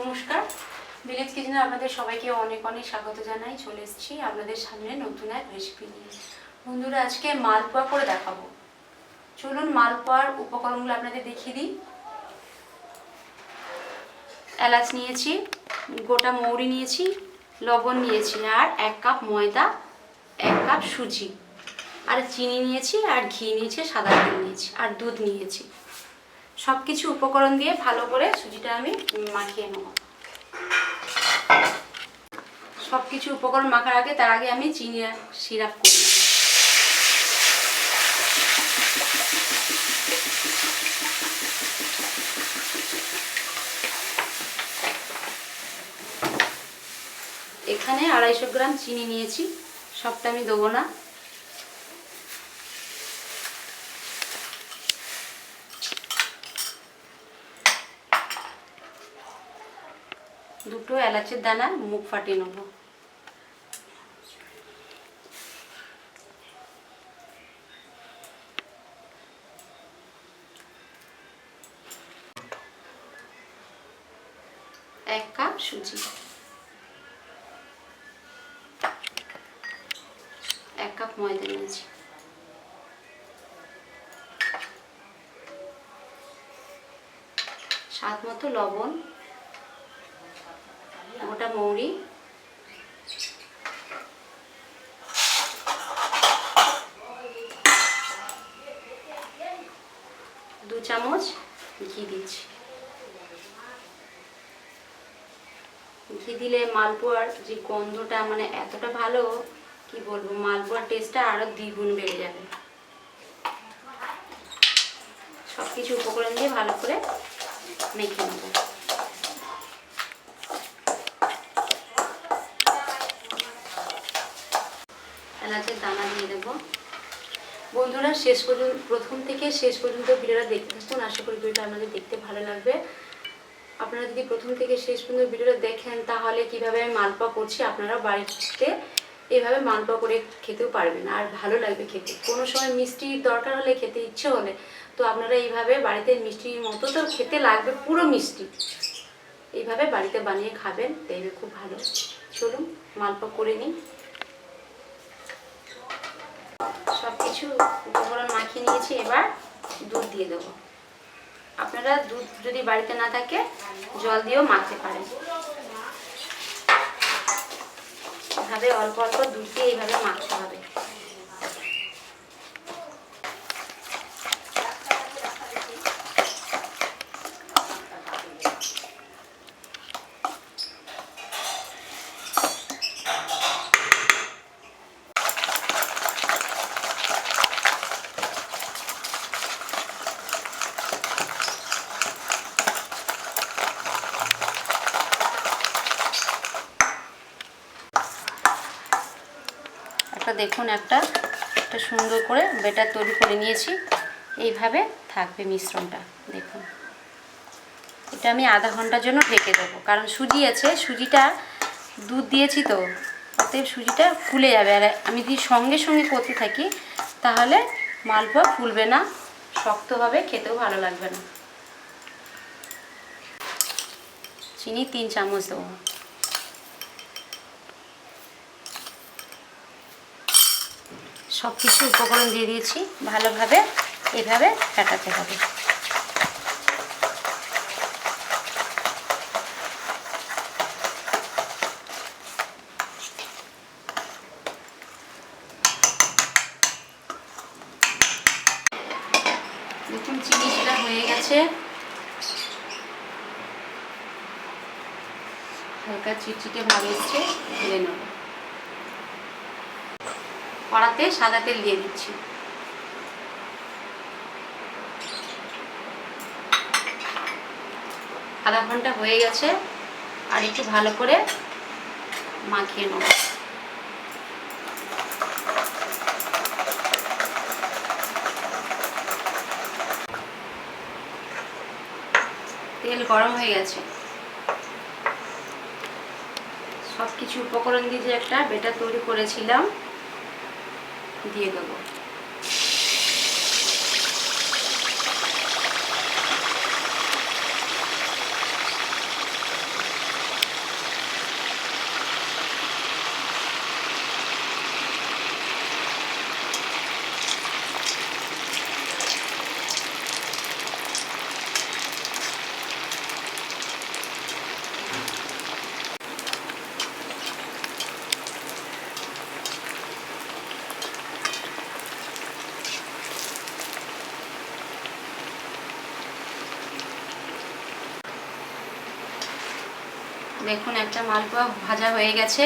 নমস্কার। ভিলেজ কিচেনে আপনাদের সবাইকে অনেক অনেক স্বাগত জানাই। চলে এসেছি আপনাদের সামনে নতুন এক রেসিপি নিয়ে। বন্ধুরা, আজকে মালপোয়া করে দেখাবো। চলুন মালপোয়ার উপকরণগুলো আপনাদের দেখিয়ে দিই। এলাচ নিয়েছি, গোটা মৌরি নিয়েছি, লবণ নিয়েছি, আর এক কাপ ময়দা, এক কাপ সুজি। আর চিনি নিয়েছি, আর ঘি নিয়েছি, সাদা তেল নিয়েছি, আর দুধ নিয়েছি। সব কিছু উপকরণ দিয়ে ভালো করে সুজিটা আমি মাখিয়ে নেব। সব কিছু উপকরণ মাখার আগে তার আগে আমি চিনি সিরাপ করি। এখানে আড়াইশো গ্রাম চিনি নিয়েছি, সবটা আমি দেবো না। দুটো এলাচের দানা মুখ ফাটিয়ে নেব। এক কাপ সুজি। এক কাপ ময়দা নিয়েছি। স্বাদ মতো লবণ। গোটা মৌরি। দু চামচ ঘি দিচ্ছি। ঘি দিলে মালপোয়ার যে গন্ধটা মানে এতটা ভালো, কি বলব, মালপোয়ার টেস্টটা আরও দ্বিগুণ বেড়ে যাবে। সব কিছু উপকরণ দিয়ে ভালো করে মেখে নেব। এলাচের দানা দিয়ে দেবো। বন্ধুরা, শেষ পর্যন্ত, প্রথম থেকে শেষ পর্যন্ত ভিডিওটা দেখতে থাকুন। আশা করি ভিডিওটা আপনাদের দেখতে ভালো লাগবে। আপনারা যদি প্রথম থেকে শেষ পর্যন্ত ভিডিওটা দেখেন, তাহলে কীভাবে আমি মালপোয়া করছি আপনারা বাড়িতে এভাবে মালপোয়া করে খেতেও পারবেন। আর ভালো লাগবে খেতে। কোনো সময় মিষ্টির দরকার হলে খেতে ইচ্ছে হলে, তো আপনারা এইভাবে বাড়িতে মিষ্টির মতো তো খেতে লাগবে, পুরো মিষ্টি। এইভাবে বাড়িতে বানিয়ে খাবেন, দেখবে খুব ভালো। চলুন, মালপোয়া করে নিই। সব কিছু উপকরণ মাখিয়ে নিয়েছি, এবার দুধ দিয়ে দেবো। আপনারা দুধ যদি বাড়িতে না থাকে, জল দিয়েও মাখতে পারেন। এভাবে অল্প অল্প দুধ দিয়ে এইভাবে মাখতে হবে। একটা দেখুন, একটা একটা সুন্দর করে বেটার তৈরি করে নিয়েছি। এইভাবে থাকবে মিশ্রণটা, দেখুন। এটা আমি আধা ঘণ্টার জন্য ঢেকে দেবো, কারণ সুজি আছে, সুজিটা দুধ দিয়েছি তো, অতএব সুজিটা ফুলে যাবে। আর আমি যদি সঙ্গে সঙ্গে করতে থাকি, তাহলে মালপোয়া ফুলবে না শক্ত হবে খেতেও ভালো লাগবে না। চিনি তিন চামচ দেবো। সব কিছু উপকরণ দিয়ে দিয়েছি, ভালোভাবে এভাবে ফেটাতে হবে। দেখুন চিনি হয়ে গেছে। হালকা চিটচিটে ভাব এসছে, ঢেলে নেব। কড়াতে সাদা তেল দিয়ে দিচ্ছি। আধা ঘণ্টা হয়ে গেছে, আর একটু ভালো করে মাখিয়ে নেব। তেল গরম হয়ে গেছে। সব কিছু উপকরণ দিয়ে যে একটা বেটার তৈরি করেছিলাম। দিয়ে দেবো। দেখুন, একটা মালপোয়া ভাজা হয়ে গেছে।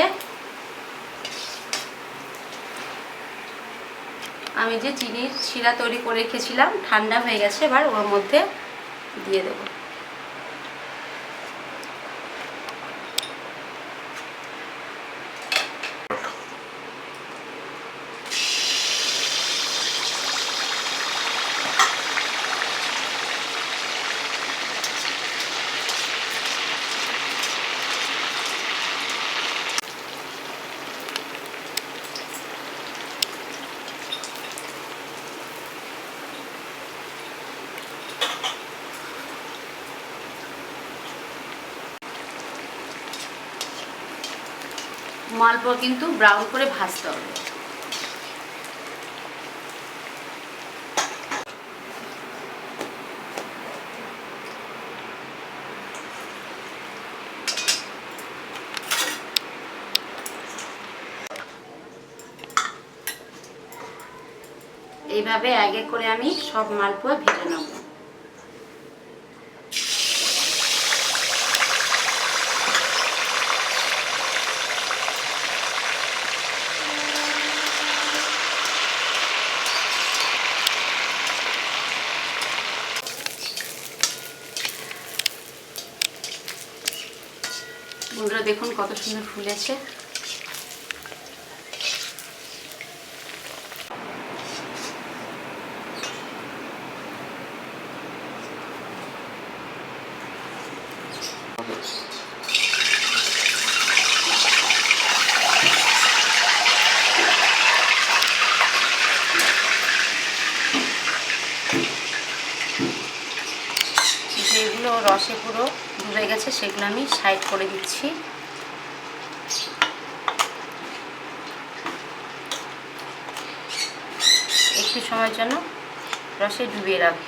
আমি যে চিনির শিরা তৈরি করে রেখেছিলাম, ঠান্ডা হয়ে গেছে, এবার ওর মধ্যে দিয়ে দেবো। মালপোয়া কিন্তু ব্রাউন করে ভাজতে হবে। এইভাবে এক করে আমি সব মালপোয়া ভেজে নেব বন্ধুরা দেখুন কত সুন্দর ফুলেছে যেগুলো রসে পুরো ডুবে গেছে সেগুলো আমি সাইড করে দিচ্ছি। একটু সময়ের জন্য রসে ডুবিয়ে রাখব।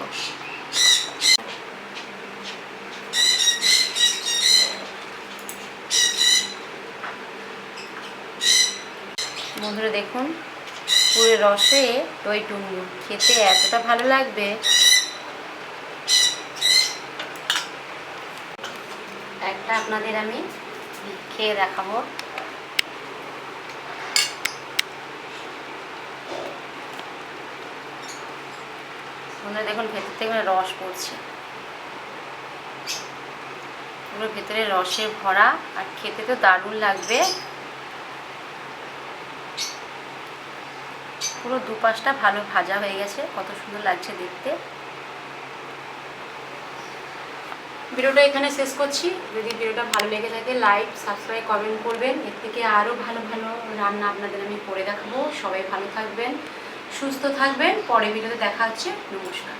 বন্ধুরা দেখুন, পুরো রসে দই টুঙ্গু। খেতে এতটা ভালো লাগবে। একটা আপনাদের আমি খেয়ে দেখাবো। বন্ধুরা দেখুন ভেতর থেকে মানে রস পড়ছে। পুরো ভেতরে রসে ভরা আর খেতে তো দারুণ লাগবে। পুরো দুপাশটা ভালো ভাজা হয়ে গেছে, কত সুন্দর লাগছে দেখতে। ভিডিওটা এখানে শেষ করছি। যদি ভিডিওটা ভালো লেগে থাকে লাইক সাবস্ক্রাইব কমেন্ট করবেন। এর থেকে আরও ভালো ভালো রান্না আপনাদের আমি করে দেখাবো। সবাই ভালো থাকবেন। সুস্থ থাকবেন পরে ভিডিওতে দেখা হচ্ছে নমস্কার।